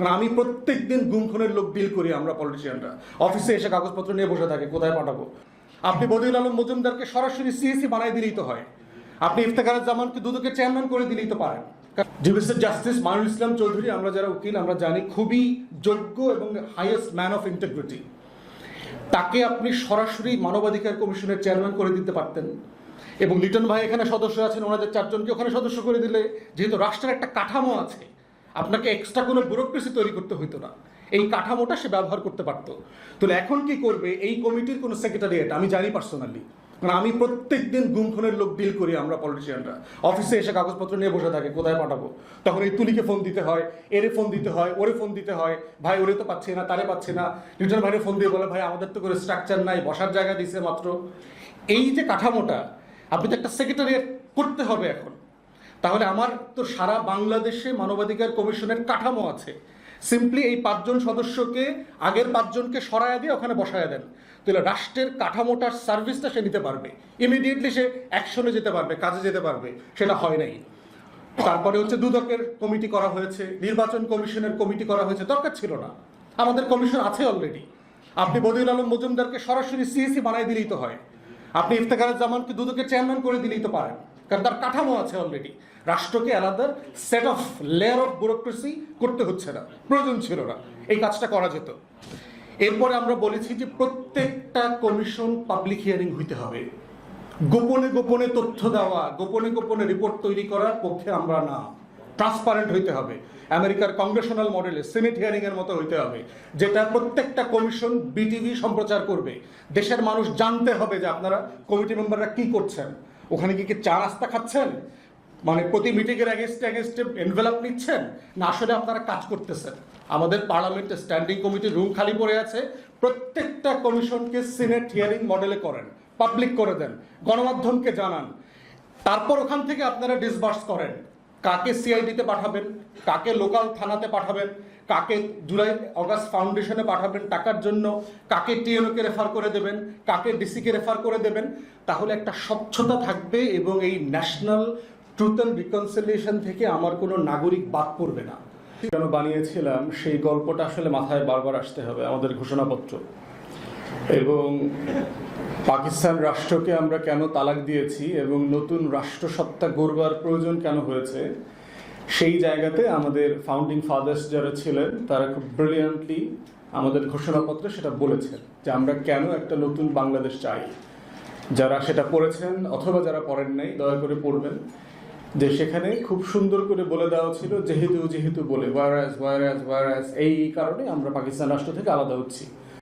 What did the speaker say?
কারণ আমি প্রত্যেক দিন গুমখুনের লোক ডিল করি আমরা পলিটিশিয়ানরা অফিসে এসে কাগজপত্র নিয়ে বসে থাকে, কোথায় পাঠাবো? আপনি বদিউল আলম মজুমদারকে সরাসরি সিএসি বানাই দিলেই তো হয়। আপনি ইফতেখারের জামানকে দুদকের চেয়ারম্যান করে দিলেই তো পারেন। জুডিশিয়াল জাস্টিস মানুল ইসলাম চৌধুরী, আমরা যারা উকিল, আমরা জানি খুবই যোগ্য এবং হাইয়েস্ট ম্যান অফ ইন্টিগ্রিটি তাকে আপনি সরাসরি মানবাধিকার কমিশনের চেয়ারম্যান করে দিতে পারতেন। এবং লিটন ভাই এখানে সদস্য আছেন, ওনাদের চারজনকে ওখানে সদস্য করে দিলে, যেহেতু রাষ্ট্রের একটা কাঠামো আছে আপনাকে এক্সট্রা কোনো ব্যুরোক্রেসি তৈরি করতে হইতো না। এই কাঠামোটা সে ব্যবহার করতে পারতো। তাহলে এখন কি করবে? এই কমিটির কোনো সেক্রেটারিয়েট আমি জানি পার্সোনালি কারণ আমি প্রত্যেক দিন গুমখুনের লোক ডিল করি আমরা পলিটিশিয়ানরা অফিসে এসে কাগজপত্র নিয়ে বসে থাকে, কোথায় পাঠাবো? তখন এই তুলিকে ফোন দিতে হয়, এরে ফোন দিতে হয়, ওরে ফোন দিতে হয়। ভাই, ওরে তো পাচ্ছি না, তারে পাচ্ছি না। লিটন ভাইরে ফোন দিয়ে বলে, ভাই, আমাদের তো করে স্ট্রাকচার নাই, বসার জায়গা দিছে মাত্র। এই যে কাঠামোটা, আপনি তো একটা সেক্রেটারিয়েট করতে হবে এখন। তাহলে আমার তো সারা বাংলাদেশে মানবাধিকার কমিশনের কাঠামো আছে। সিম্পলি এই পাঁচজন সদস্যকে, আগের পাঁচজনকে সরায়া দিয়ে ওখানে বসায়া দেন। তাহলে রাষ্ট্রের কাঠামোটার সার্ভিসটা সে নিতে পারবে। ইমিডিয়েটলি সে অ্যাকশনে যেতে পারবে, কাজে যেতে পারবে। সেটা হয় নাই। তারপরে হচ্ছে দুদকের কমিটি করা হয়েছে, নির্বাচন কমিশনের কমিটি করা হয়েছে, দরকার ছিল না। আমাদের কমিশন আছে অলরেডি আপনি বদিউল আলম মজুমদারকে সরাসরি সিএসি বানাই দিলেই তো হয়। আপনি ইফতেখারের জামানকে দুদকের চেয়ারম্যান করে দিলেই তো পারেন। কারণ তার কাঠামো আছে অলরেডি রাষ্ট্রকে আলাদা set of layer of bureaucracy করতে হচ্ছে না, প্রয়োজন ছিল না। এই কাজটা করা যেত। এরপরে আমরা বলেছি যে প্রত্যেকটা কমিশন পাবলিক হিয়ারিং হইতে হবে। গোপনে গোপনে তথ্য দেওয়া, গোপনে গোপনে রিপোর্ট তৈরি করার পক্ষে আমরা না। ট্রান্সপারেন্ট হইতে হবে। আমেরিকার কংগ্রেশনাল মডেলে সিনেট হিয়ারিং এর মতো হইতে হবে, যেটা প্রত্যেকটা কমিশন বিটিভি সম্প্রচার করবে। দেশের মানুষ জানতে হবে যে আপনারা কমিটি মেম্বাররা কি করছেন। ওখানে কি চা রাস্তা খাচ্ছেন? মানে প্রতি মিটিংয়ের অ্যাগেস্টে অ্যাগেস্টে এনভেলপ নিচ্ছেন? না, আসলে আপনারা কাজ করতেছেন। আমাদের পার্লামেন্টে স্ট্যান্ডিং কমিটির রুম খালি পড়ে আছে। প্রত্যেকটা কমিশনকে সিনেট হিয়ারিং মডেলে করেন। পাবলিক করে দেন। গণমাধ্যমকে জানান। তারপর ওখান থেকে আপনারা ডিসবার্স করেন। কাকে সিআইডিতে পাঠাবেন, কাকে লোকাল থানাতে পাঠাবেন, কাকে জুলাই অগাস্ট ফাউন্ডেশনে পাঠাবেন টাকার জন্য, কাকে টিএনওকে রেফার করে দেবেন, কাকে ডিসিকে রেফার করে দেবেন, তাহলে একটা স্বচ্ছতা থাকবে এবং এই ন্যাশনাল ট্রুথ অ্যান্ড রিকনসিলিয়েশন থেকে আমার কোনো নাগরিক বাদ পড়বে না। কেন বানিয়েছিলাম? সেই গল্পটা আসলে মাথায় বারবার আসতে হবে আমাদের ঘোষণাপত্র। এবং পাকিস্তান রাষ্ট্রকে আমরা কেন তালাক দিয়েছি এবং নতুন রাষ্ট্রসত্তা গড়বার প্রয়োজন কেন হয়েছে, সেই জায়গাতে আমাদের ফাউন্ডিং ফাদার্স যারা ছিলেন, তারা খুব ব্রিলিয়ান্টলি আমাদের ঘোষণাপত্রে সেটা বলেছেন যে আমরা কেন একটা নতুন বাংলাদেশ চাই। যারা সেটা পড়েছেন অথবা যারা পড়েন নাই, দয়া করে পড়বেন। যে সেখানে খুব সুন্দর করে বলে দেওয়া ছিল, যেহেতু যেহেতু বলে ওয়ারাস ওয়ারাস ওয়ারাস এই কারণে আমরা পাকিস্তান রাষ্ট্র থেকে আলাদা হচ্ছি।